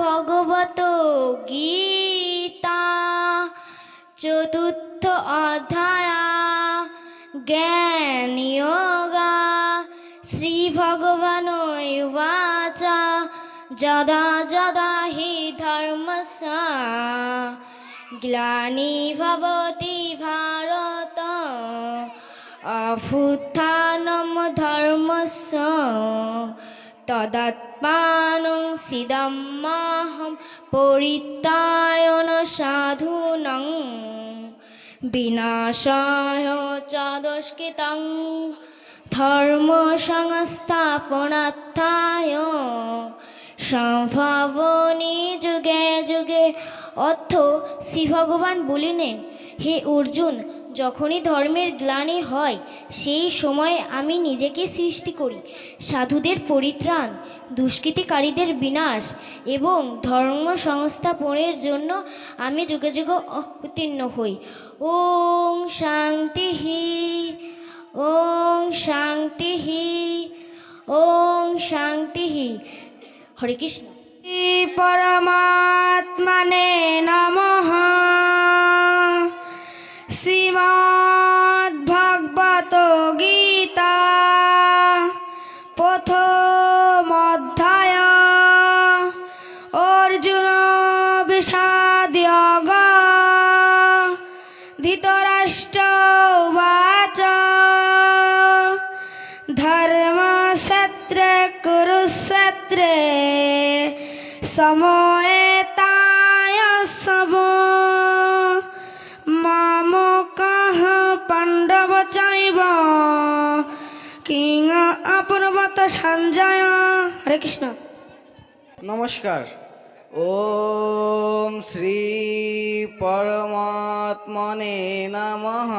ভগবত গীতা, চতুর্থ অধ্যায়, জ্ঞান যোগা, শ্রী ভগবান যদা যদা হি ধর্মস্য গ্লানি ভবতি ভারত অভ্যুত্থানম ধর্মস্য তদাত্মাनं সিদম্মাহম পরিত্রায়ণ সাধুনং। বিনাশায় চ দুষ্কৃতং ধর্ম সংস্থাপনার্থায় সম্ভাবনী যুগে যুগে অর্থ শ্রী ভগবান বলিলেন, হে অর্জুন যখনই ধর্মের গ্লানি হয়, সেই সময় আমি নিজেকে সৃষ্টি করি। সাধুদের পরিত্রাণ, দুষ্কৃতিকারীদের বিনাশ এবং ধর্ম সংস্থাপনের জন্য আমি যুগে যুগে অবতীর্ণ হই। ওং শান্তি ওং শান্তি ওং শান্তি হরে কৃষ্ণ। পরমাত্মনে নমঃ しまん কৃষ্ণ নমস্কার। ওম শ্রী পরমাত্মনে নমঃ।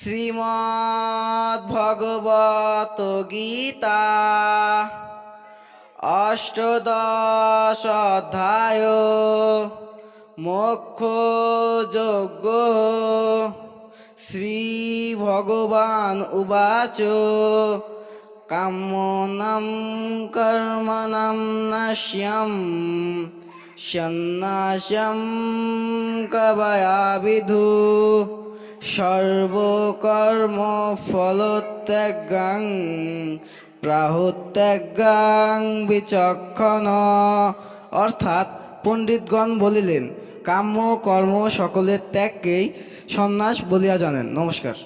শ্রীমদ্ ভগবত গীতা। অষ্টদশ অধ্যায়। মোক্ষ যজ্ঞ। শ্রী ভগবান উবাচ। কামনাম কর্মণাম নাশ্যম সন্ন্যাসম কবয়াবিধু সর্বকর্ম ফলত্যাগাং প্রাহুত্যাগাং বিচক্ষণ অর্থাৎ পণ্ডিতগণ বলিলেন, কাম্য কর্ম সকলের ত্যাগকেই সন্ন্যাস বলিয়া জানেন। নমস্কার।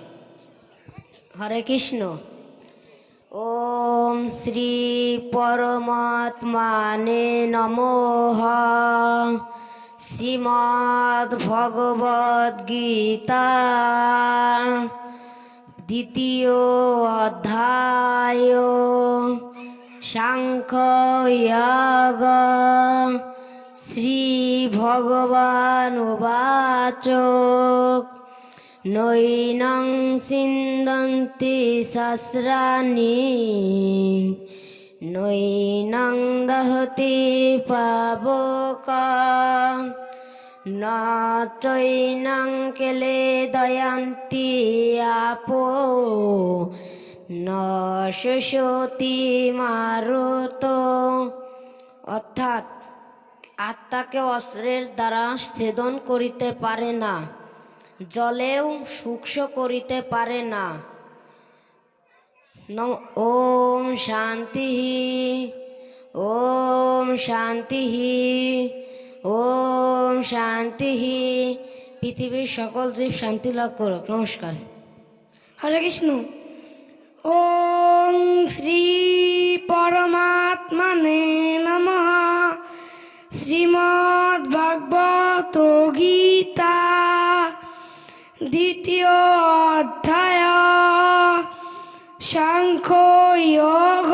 হরে কৃষ্ণ। ওম শ্রী পরমাত্মানে নমঃ শ্রীমদ্ ভগবদ গীতা। দ্বিতীয় অধ্যায় সাংখ্যয়োগ। শ্রী ভগবান উবাচ। নৈনং সিন্দন্তি সহস্রাণি নৈনং দহতি পাবক ন কেলে দয়ন্তি আপো ন মারুত অর্থাৎ আত্মাকে অস্ত্রের দ্বারা ছেদন করিতে পারে না। জলেও সূক্ষ্ম করিতে পারে না। ওম শান্তি ওম শান্তি ওম শান্তি। পৃথিবীর সকল জীব শান্তি লাভ করুক। নমস্কার। হরে কৃষ্ণ। ওম শ্রী পরমাত্মনে নমঃ। শ্রীমদ্ ভাগবত দ্বিতীয় অধ্যায়, সাংখ্য যোগ,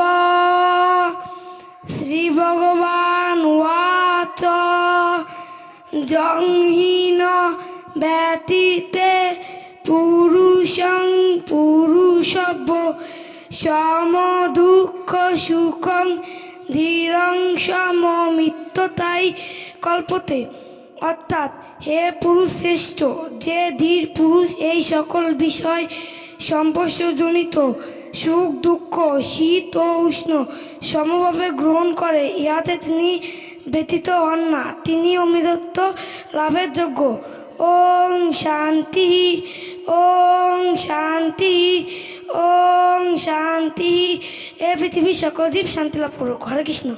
শ্রী ভগবান ওয়াচ, জংহীন ব্যতীতে পুরুষং পুরুষব্য, সম দুঃখ সুখং ধীরং সমমিত্যতাই কল্পতে। অর্থাৎ হে পুরুষ শ্রেষ্ঠ, যে ধীর পুরুষ এই সকল বিষয় সম্পর্কজনিত সুখ, দুঃখ, শীত ও উষ্ণ সমভাবে গ্রহণ করে, ইহাতে তিনি ব্যতীত হন না। তিনি অমৃতত্ব লাভের যোগ্য। ওং শান্তি ওং শান্তি ওং শান্তি। এ পৃথিবীর সকল জীব শান্তি লাভ করুক। হরে কৃষ্ণ।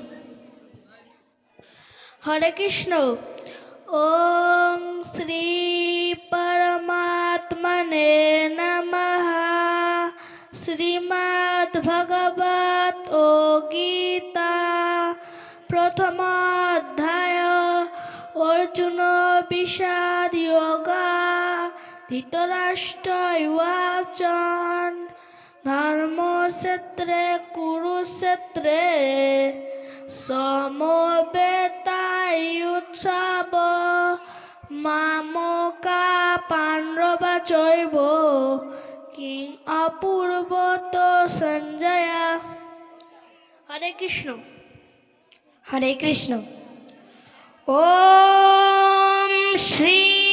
হরে কৃষ্ণ। ওম শ্রী পরমাত্মনে নমঃ শ্রীমদ্ ভগবত ও গীতা প্রথম অধ্যায় অর্জুন বিষাদ যোগা ধৃতরাষ্ট্র উবাচন ধর্মক্ষেত্রে কুরুক্ষেত্রে সমবেতাই উৎসব। মামকা পাণ্ডবা চৈব। কিং অপূর্ব তো সঞ্জয়া। হরে কৃষ্ণ। হরে কৃষ্ণ। ওম শ্রী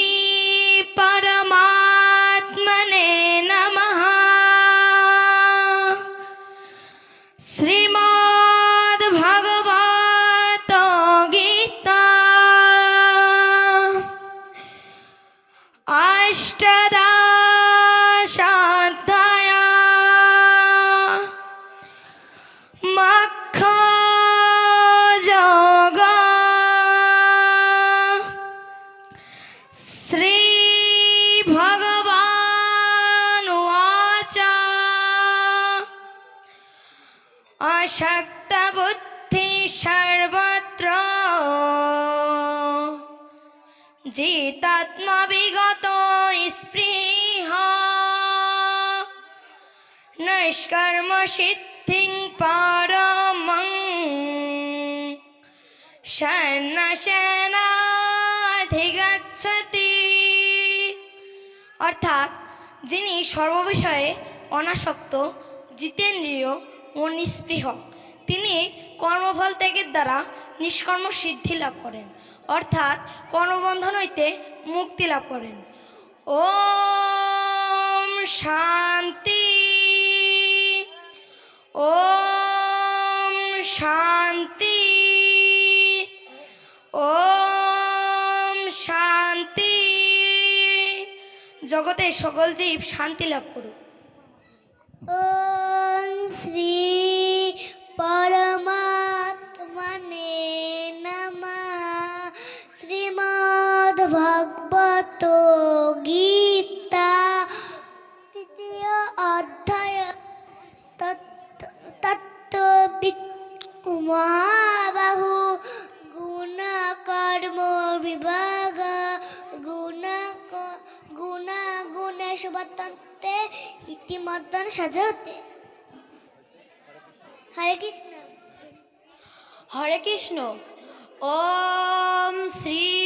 ಅಷ್ಟದ সিদ্ধিং পরমং। সন্ন্যাসেনাধিগচ্ছতি অর্থাৎ যিনি সর্ববিষয়ে অনাসক্ত, জিতেন্দ্রীয় ও নিস্পৃহ, তিনি কর্মফল ত্যাগের দ্বারা নিষ্কর্ম সিদ্ধি লাভ করেন। অর্থাৎ কর্মবন্ধন হইতে মুক্তি লাভ করেন। ও শান্তি। ওম শান্তি। ওম শান্তি। জগতে সকল জীব শান্তি লাভ করুক। ওম শ্রী মহাবাহু গুণ কর্ম বিভাগ গুণ গুণ গুণে শুভতন্তে ইতিমধ্যে সজতে। হরে কৃষ্ণ। হরে কৃষ্ণ। ওম শ্রী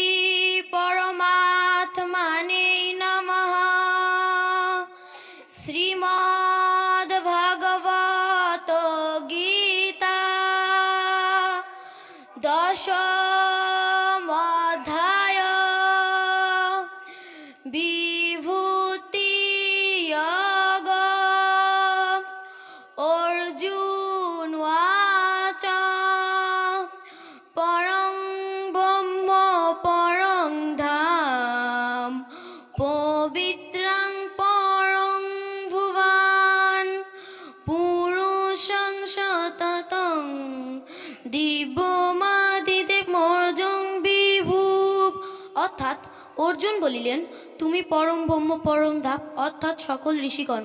বলিলেন, তুমি পরম ব্রহ্ম, পরম ধাপ অর্থাৎ সকল ঋষিগণ,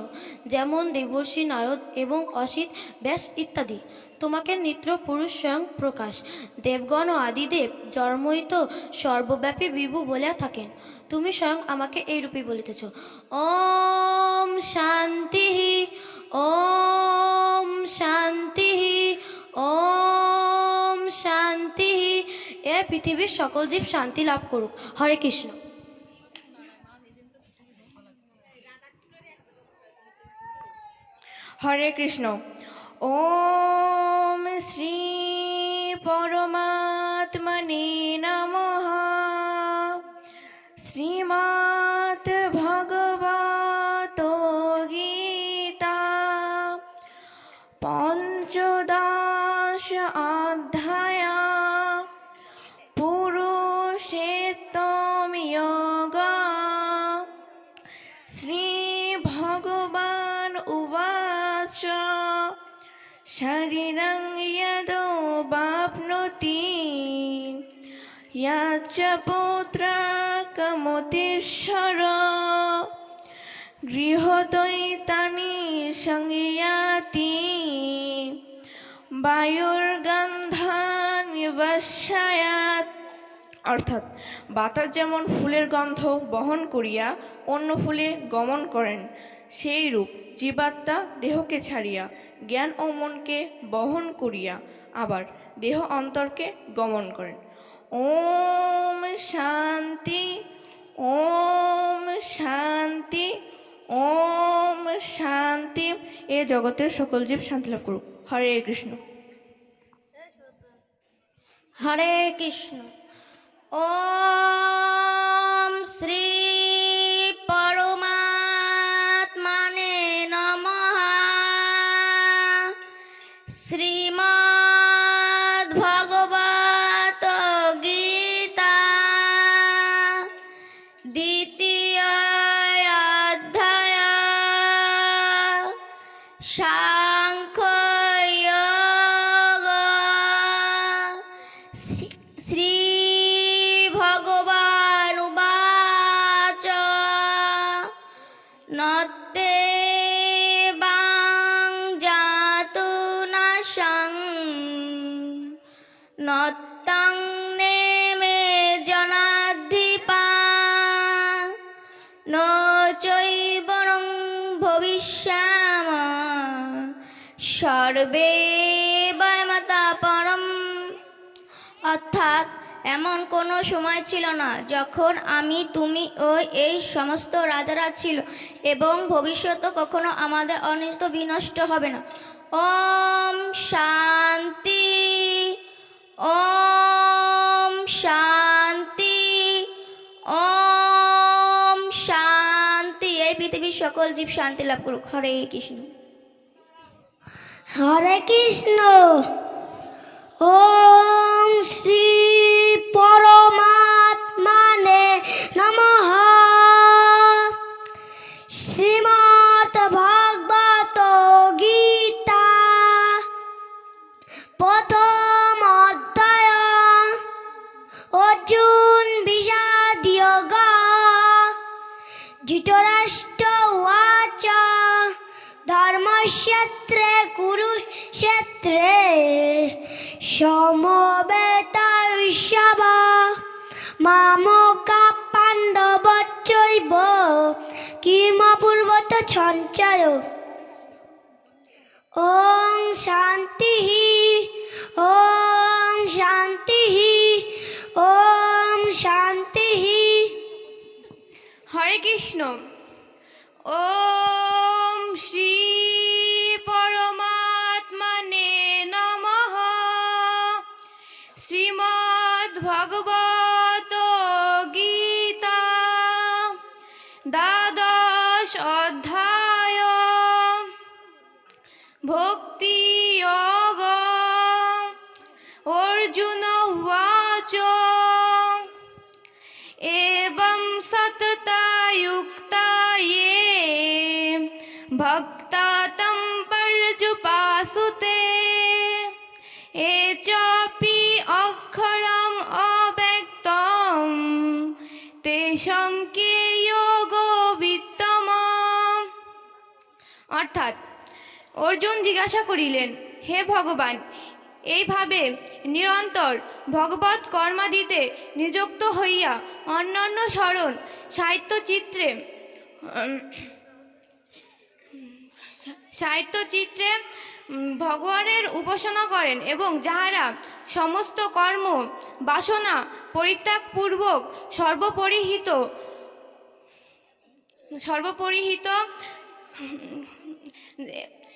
যেমন দেবর্ষি নারদ এবং অসিত, ব্যাস ইত্যাদি। তোমাকে নিত্য পুরুষ স্বয়ং প্রকাশ। দেবগণ ও আদিদেব জন্মই তো সর্বব্যাপী বিভু বলিয়া থাকেন। তুমি স্বয়ং আমাকে এই রূপে বলিতেছ। ওম শান্তি ওম শান্তি ওম শান্তি। এ পৃথিবীর সকল জীব শান্তি লাভ করুক। হরে কৃষ্ণ। হরে কৃষ্ণ। ওম শ্রী পরমাত্মনে নমঃ। পুত্রাকমতীশ্বর গৃহদৈতানি সংয়াতি বায়ুর্গন্ধানিবাসায়াত অর্থাৎ বাতাস যেমন ফুলের গন্ধ বহন করিয়া অন্য ফুলে গমন করেন, সেই রূপ জীবাত্মা দেহকে ছাড়িয়া, জ্ঞান ও মনকে বহন করিয়া আবার দেহ অন্তরকে গমন করেন। ওম শান্তি ওম শান্তি ওম শান্তি। এ জগতের সকল জীব শান্তি লাভ করুক। হরে কৃষ্ণ। হরে কৃষ্ণ। ওম শ্রী সময় ছিল না। যখন আমি, তুমি ও এই সমস্ত রাজারা ছিল এবং ভবিষ্যতে কখনো আমাদের অনিষ্ট বিনষ্ট হবে না। ওম শান্তি ওম শান্তি ওম শান্তি। এই পৃথিবীর সকল জীব শান্তি লাভ করুক। হরে কৃষ্ণ। হরে কৃষ্ণ। ওম শ্রী পরমাত্মানে নমঃ। শ্রীমৎ ভাগবত গীতা। প্রথম অধ্যায়। অর্জুন বিষাদ যোগ ধৃতরাষ্ট্র উচ ধর্মক্ষেত্রে কুরুক্ষেত্রে সমবেত মামকা পাণ্ডবচ্চৈব কিমপূর্বত সঞ্চয়। ওং শান্তি ওং শান্তি ওং শান্তি। হরে কৃষ্ণ। ওম শ্রী सतता युक्ता ये भक्ता तं पर्जुपासुते ए चापि अक्षरम् अव्यक्तं तेषां के योगो বিত্তমম অর্থাৎ অর্জুন জিজ্ঞাসা করিলেন হে ভগবান এইভাবে নিরন্তর ভগবত কর্মাদিতে নিযুক্ত হইয়া অন্যান্য স্মরণ সাহিত্য চিত্রে উম, সাহিত্য চিত্রে ভগবানের উপাসনা করেন এবং যাহারা সমস্ত কর্ম বাসনা পরিত্যাগপূর্বক সর্বপরিহিত সর্বপরিহিত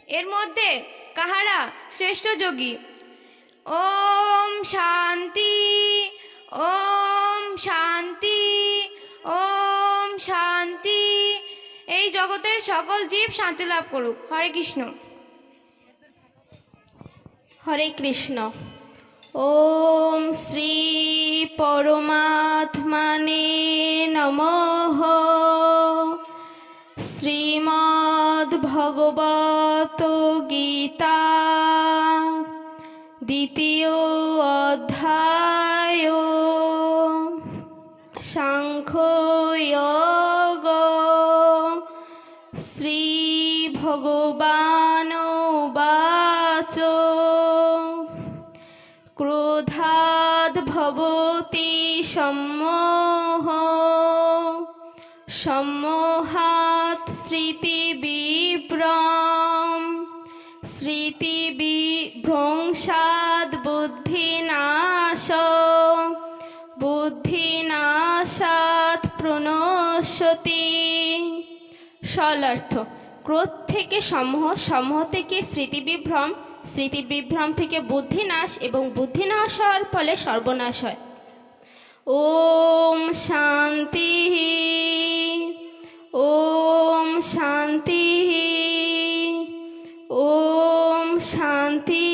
এর মধ্যে কাহারা শ্রেষ্ঠ যোগী? ওম শান্তি ওম শান্তি। ওম শান্তি। এই জগতের সকল জীব শান্তি লাভ করুক। হরে কৃষ্ণ। হরে কৃষ্ণ। ওম শ্রী পরমাত্মনে নমঃ। শ্রীমদ্ ভগবত গীতা। দ্বিতীয় অধ্যায়। সাংখ্যয়োগ শ্রী ভগবান বাচ। ক্রোধাদ ভবতি সম্মোহ। সম্মোহাত স্মৃতিবিভ্রম স্মৃতিবিভ্রংসাদ বুদ্ধিনাশ। বুদ্ধিনাশাত প্রণশ্যতি সলার্থ, ক্রোধ থেকে সমূহ সমূহ থেকে স্মৃতিবিভ্রম স্মৃতিবিভ্রম থেকে বুদ্ধিনাশ এবং বুদ্ধিনাশ হওয়ার ফলে সর্বনাশ হয়। ওম শান্তি ওম শান্তি ওম শান্তি।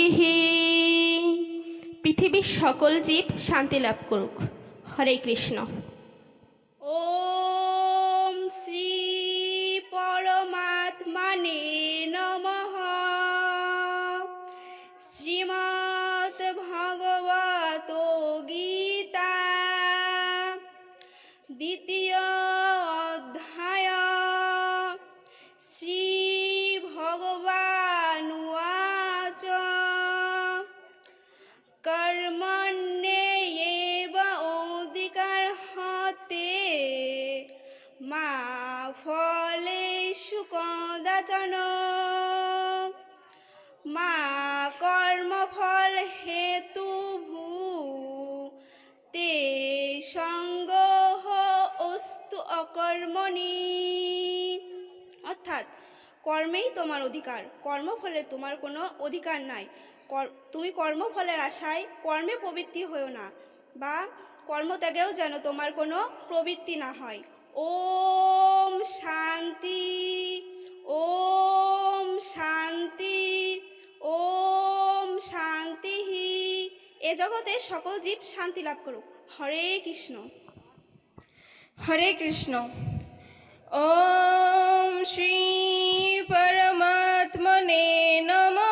পৃথিবীর সকল জীব শান্তি লাভ করুক। হরে কৃষ্ণ। কর্মেই তোমার অধিকার। কর্মফলে তোমার কোনো অধিকার নাই। তুমি কর্মফলের আশায় কর্মে প্রবৃত্তি হয়েও না, বা কর্মত্যাগেও যেন তোমার কোনো প্রবৃত্তি না হয়। ওম শান্তি ওম শান্তি ওম শান্তি এ জগতে সকল জীব শান্তি লাভ করুক। হরে কৃষ্ণ। হরে কৃষ্ণ। ওম শ্রী পরমাত্মনে নমঃ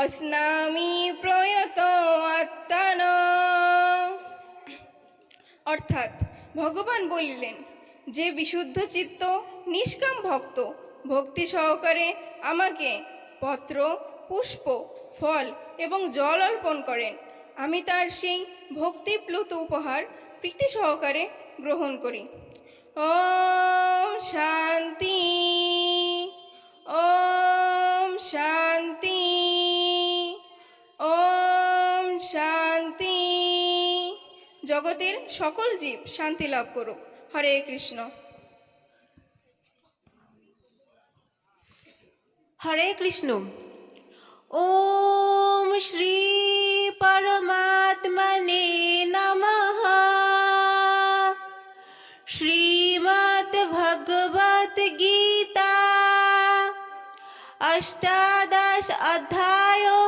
अस्नामि প্রয়ত আত্মন অর্থাৎ ভগবান বলিলেন যে বিশুদ্ধ চিত্ত নিষ্কাম ভক্ত ভক্তি সহকারে আমাকে পত্র পুষ্প ফল এবং জল অর্পণ করেন আমি তার সেই ভক্তিপ্লুত উপহার প্রীতি সহকারে গ্রহণ করি ওম শান্তি ওম শান্তি জগতের সকল জীব শান্তি লাভ করুক। হরে কৃষ্ণ। হরে কৃষ্ণ। ওম শ্রী পরমাত্মনে নমঃ। শ্রীমদ্ ভগবত গীতা। অষ্টাদশ অধ্যায়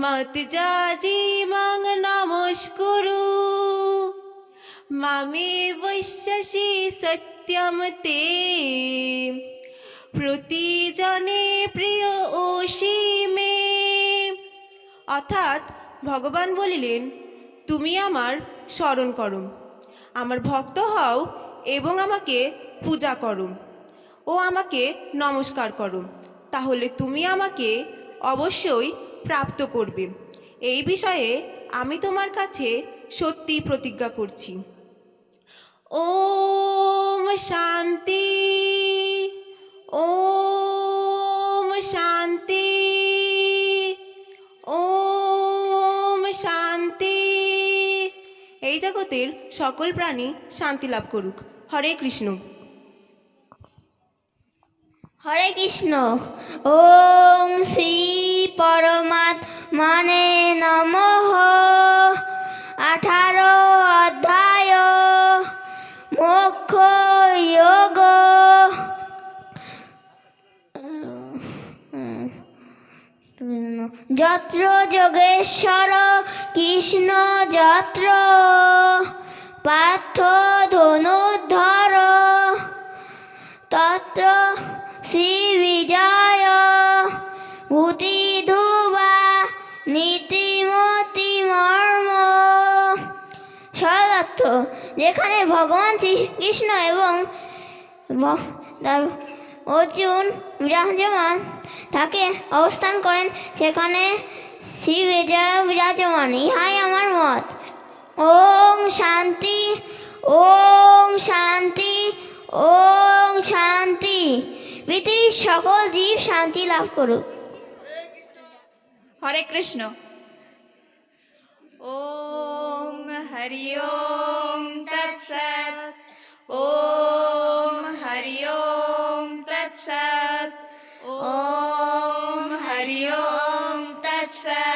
মত যাজি মং নমস্কুরু মামে বৈশ্যসি সত্যম তে প্রতিজনে প্রিয় ওষি মে অর্থাৎ ভগবান বলিলেন তুমি আমার স্মরণ করো আমার ভক্ত হও এবং আমাকে পূজা করো ও আমাকে নমস্কার করো তাহলে তুমি আমাকে অবশ্যই প্রাপ্ত করবে। এই বিষয়ে আমি তোমার কাছে সত্যি প্রতিজ্ঞা করছি। ওম শান্তি ওম শান্তি ওম শান্তি। এই জগতের সকল প্রাণী শান্তি লাভ করুক। হরে কৃষ্ণ। হরে কৃষ্ণ। ওং শ্রী পরমাত্মানে নমঃ। আঠারো অধ্যায় মোক্ষ যোগ যত্র যোগেশ্বর, কৃষ্ণ যত্র। পার্থ ধনুর্ধর। তত্র শ্রী বিজয় ভূতি ধুবা নীতিমতি মর্ম। সরদার্থ যেখানে ভগবান শ্রীকৃষ্ণ এবং তার অর্জুন বিরাজমান, তাকে অবস্থান করেন সেখানে শ্রী বিজয় বিরাজমান। ইহাই আমার মত। ওং শান্তি ওং শান্তি ওং শান্তি। পৃথিবীর সকল জীব শান্তি লাভ করুক। হরে কৃষ্ণ। ওম হরি ওম তৎসৎ। ওম হরি ওম তৎসৎ। ওম হরি ওম তৎসৎ।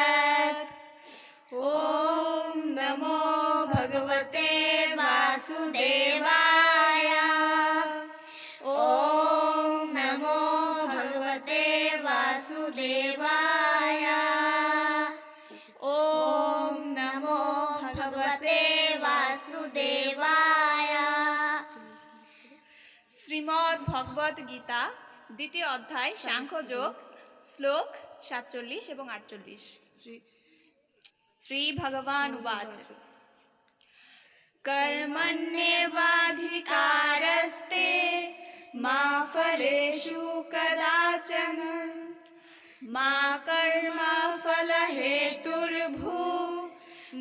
শ্রীমদ্ ভগবত গীতা দ্বিতীয় অধ্যায় সাংখ্যযোগ শ্লোক সাতচল্লিশ এবং আটচল্লিশ শ্রী শ্রী ভগবান উবাচ कर्मण्येवाधिकारस्ते मा फलेषु कदाचन मा कर्मफलहेतुर्भू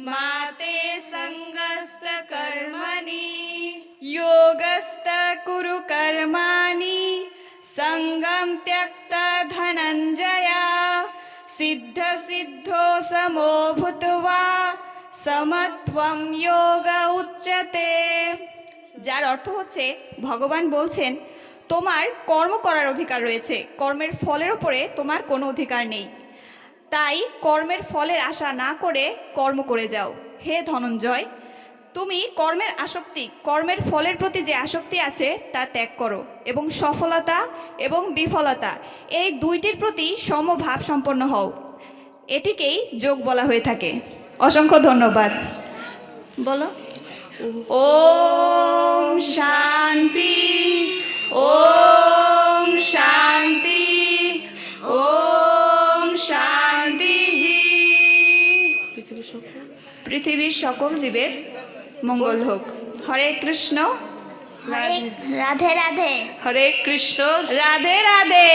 मा ते सङ्गस्तकर्मणि योगस्त कुरु कर्माणि सङ्गं त्यक्त धनञ्जया सिद्धसिद्धो समो भूत्वा সমত্বম যোগ উচ্চতে যার অর্থ হচ্ছে ভগবান বলছেন তোমার কর্ম করার অধিকার রয়েছে কর্মের ফলের উপরে তোমার কোনো অধিকার নেই তাই কর্মের ফলের আশা না করে কর্ম করে যাও হে ধনঞ্জয় তুমি কর্মের আসক্তি কর্মের ফলের প্রতি যে আসক্তি আছে তা ত্যাগ করো এবং সফলতা এবং বিফলতা এই দুইটির প্রতি সমভাব সম্পন্ন হও। এটিকেই যোগ বলা হয়ে থাকে। অসংখ্য ধন্যবাদ। বলো। ওম শান্তি ওম শান্তি ওম শান্তি পৃথিবীর সকল জীবের মঙ্গল হোক। হরে কৃষ্ণ। রাধে রাধে। হরে কৃষ্ণ। রাধে রাধে।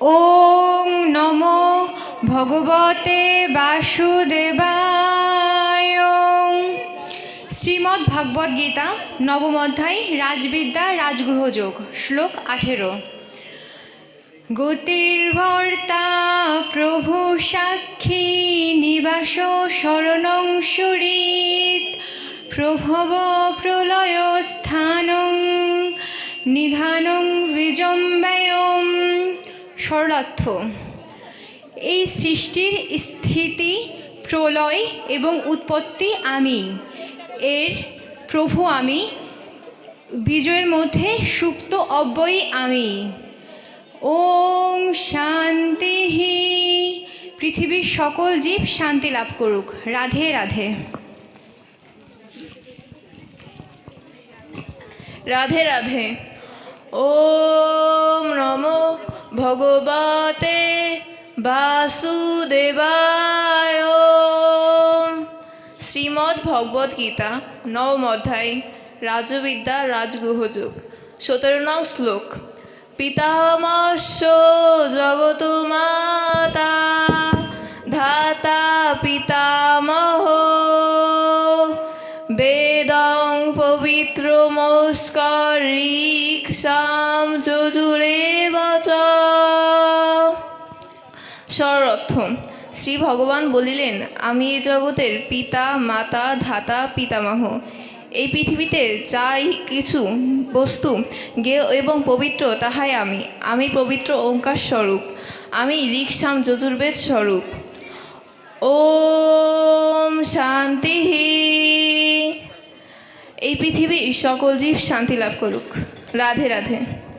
ওং নমো ভগবতে বাসুদেবায়। শ্রীমদ্ ভাগবত গীতা নবম অধ্যায় রাজবিদ্যা রাজগৃহযোগ শ্লোক আঠেরো। গতির্ভর্তা প্রভু সাক্ষী, নিবাস শরণং সুরিত। প্রভব প্রলয় স্থানং, নিধানং বিজম্বয়ম। সরলার্থ, এই সৃষ্টির স্থিতি, প্রলয় এবং উৎপত্তি আমি। এর প্রভু আমি, বিজয়ের মধ্যে সুপ্ত অব্যয়ী আমি। ওং শান্তি পৃথিবীর সকল জীব শান্তি লাভ করুক। রাধে রাধে। রাধে রাধে। ওম নমো ভগবতে বাসুদেবায়। শ্রীমদ্ ভগবদ গীতা, নবম অধ্যায়, রাজবিদ্যা রাজগুহযোগ সতেরো নং শ্লোক। পিতামস্য জগত মাতা ধাতা পিতামহ। বেদং পবিত্র মস্কর ঋক্ষাম যজুরে বচ। সরর্থ শ্রী ভগবান বলিলেন, আমি এই জগতের পিতা, মাতা, ধাতা, পিতামহ। এই পৃথিবীতে যাই কিছু বস্তু গেয় এবং পবিত্র, তাহাই আমি। আমি পবিত্র ওঙ্কার স্বরূপ। আমি ঋক্সাম যজুর্বেদ স্বরূপ। ওম শান্তি এই পৃথিবী সকল জীব শান্তি লাভ করুক। রাধে রাধে।